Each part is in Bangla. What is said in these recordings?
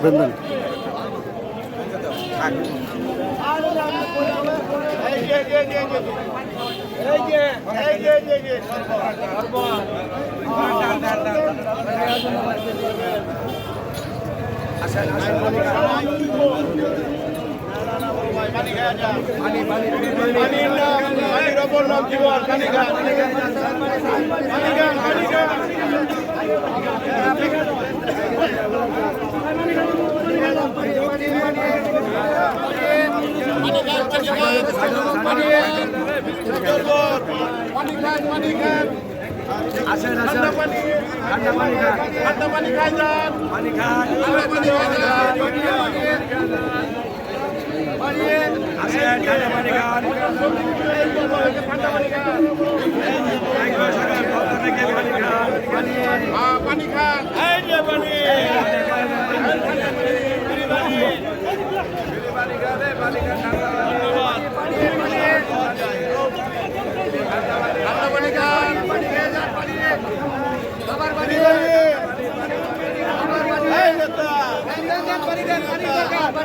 বৃন্দন পানি পানি পানি খান আসেন ঠান্ডা পানি খান ঠান্ডা পানি সকাল কথা থেকে পানি খান পানি খান পানি পানি খান ধন্যবাদ ঠান্ডা পানি খান পানি খেয়ে যান পানি খাবার পানি খাবার পানি এই নেতা পানি দেন পানি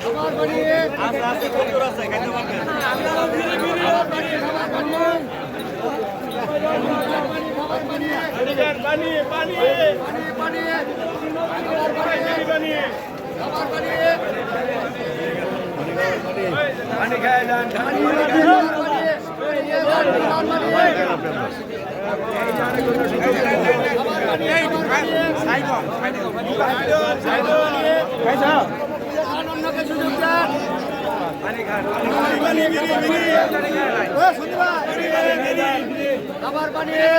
খাবার পানি আসলেও পানি দরকার পানি খান খাবার পানি ঠিক আছে ঠিক আছে কে খাওয়াইছে সবাই আমরা আমরা পানি পানি পানি পানি পানি খায় যান খাবার পানি পানি পানি পানি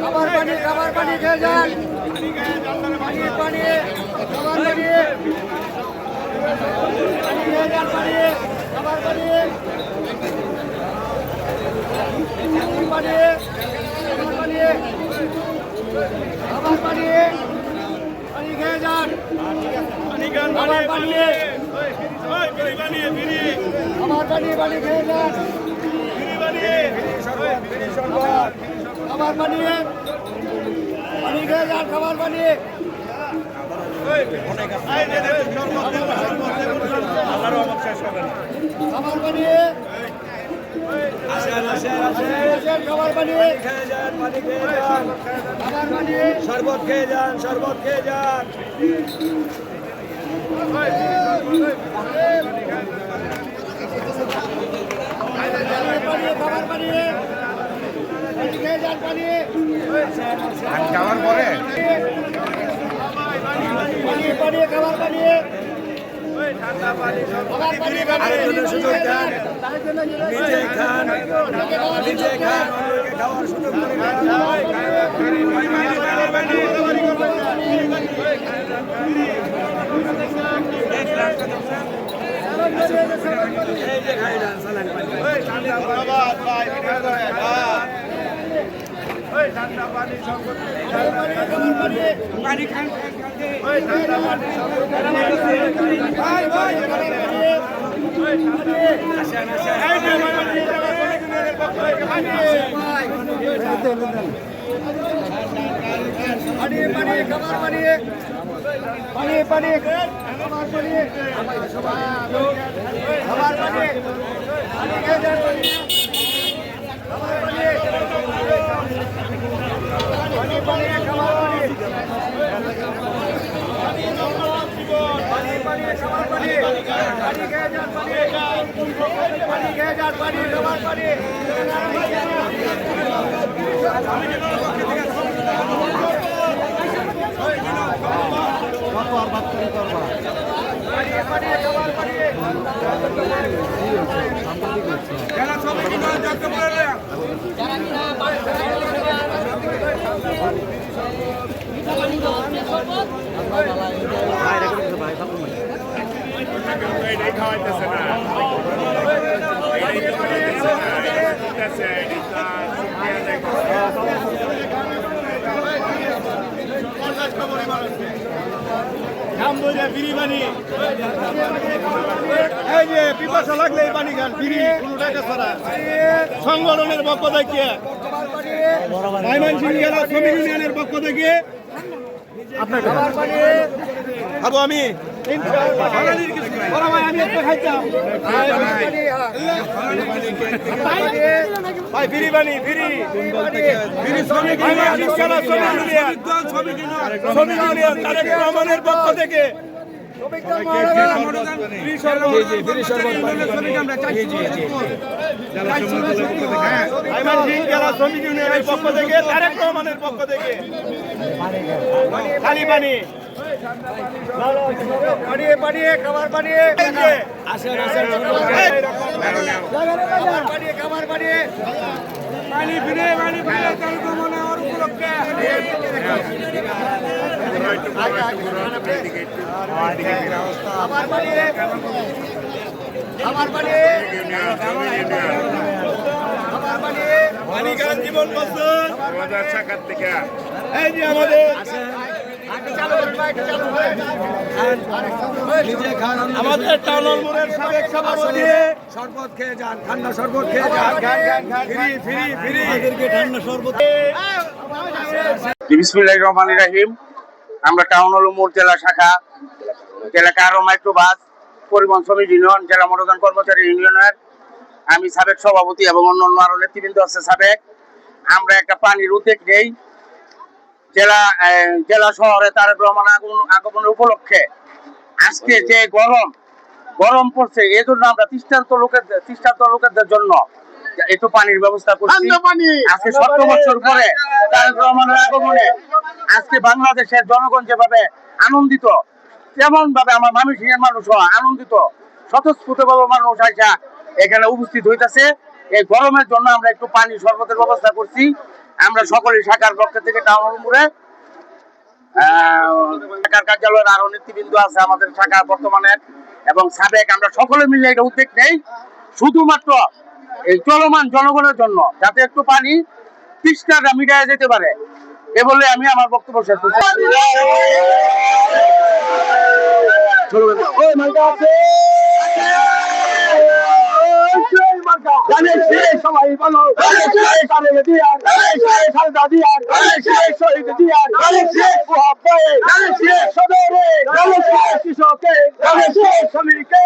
খাবার পানি খাবার পানি খেয়ে যান পানি খাবার খাবার পানি খেয়ে যান পানি পানি খাবার পানি পানি খেয়ে যান পানি খাবার পানি পানি খাবার পানি খাবার পানি শরবত খেয়ে যান শরবত খেয়ে যান পানি খাবার পানি পানি খেয়ে যান পানি খাওয়ার পরে? সুযোগ দেন। নিজে খান। নিজে খান। খাওয়ার সুযোগ করে এই যে খাই যান সালান পানি পানি খান আসেন আসেন পানি পানি খাবার পানি পানি পানি খাবার পানি খাবার পানি খেয়ে যান পানি খাবার পানি পানি পানি খাবার পানি ছবি কিনে দেখতে পারে এটাই খাওয়াইতেছে না এটাই তো খাওয়াইতেছে না এটা ঠিক আছে এটা শুকিয়ে দেখো এই যে পিপাসা লাগলে এই পানি খান ফিরি কোনো টাকা ছাড়া। সংগঠনের পক্ষ থেকে ময়মনসিংহ জেলা শ্রমিক ইউনিয়নের পক্ষ থেকে। আমি। ভাই ফিরি বানি ফিরি শ্রমিক ইউনিয়ন শ্রমিক রহমানের পক্ষ থেকে। পক্ষ থেকে তারেক রহমানের পক্ষ থেকে। খালি পানি পানি পানি খাবার পানি আসেন পানি খাবার পানি পানি ফিরে পানি ফিরে তার মনে ওর উপলক্ষে। আমাদের মোড়ের সাবেক সভাপতি। শরবত খেয়ে যান ঠান্ডা শরবত খেয়ে যান। Free free free. ঠান্ডা শরবত। বিসমিল্লাহ রহমান রাহিম। আমরা টাউন হল মোড় জেলা শাখা জেলা কারও মাইক্রোবাস পরিবহন শ্রমিক ইউনিয়ন জেলা মোটরযান কর্মচারী ইউনিয়নের আমি সাবেক সভাপতি এবং অন্যান্য আরও নেতৃবৃন্দ আছে সাবেক। আমরা একটা পানির উদ্যোগ নেই। জেলা জেলা শহরে তারেক রহমান আগমন আগমনের উপলক্ষে আজকে যে গরম গরম পড়ছে এই জন্য আমরা তৃষ্টান্ত লোকের তৃষ্টান্ত লোকেদের জন্য একটু পানির ব্যবস্থা করছি। আজকে সত্তর বছর পরে তারেক রহমানের আগমনে আজকে বাংলাদেশের জনগণ যেভাবে আনন্দিত তেমন ভাবে আমার মানুষের মানুষ আনন্দিত স্বতঃস্ফূর্ত ভাবে মানুষ আইসা এখানে উপস্থিত হইতাছে। এই গরমের জন্য আমরা একটু পানি শরবতের ব্যবস্থা করছি। আমরা সকলে শাখার পক্ষ থেকে টাউন আহ, শাখার কার্যালয়ের আরও নেতৃবৃন্দ আছে আমাদের শাখা বর্তমানে এবং সাবেক আমরা সকলে মিলে এটা উদ্যোগ নেই। শুধুমাত্র এই চলমান জনগণের জন্য যাতে একটু পানি তৃষ্ণাটা মিটায় যেতে পারে। এ বলে আমি আমার বক্তব্য শেষ করছি। সবাই বলো। কৃষকে শ্রমিকে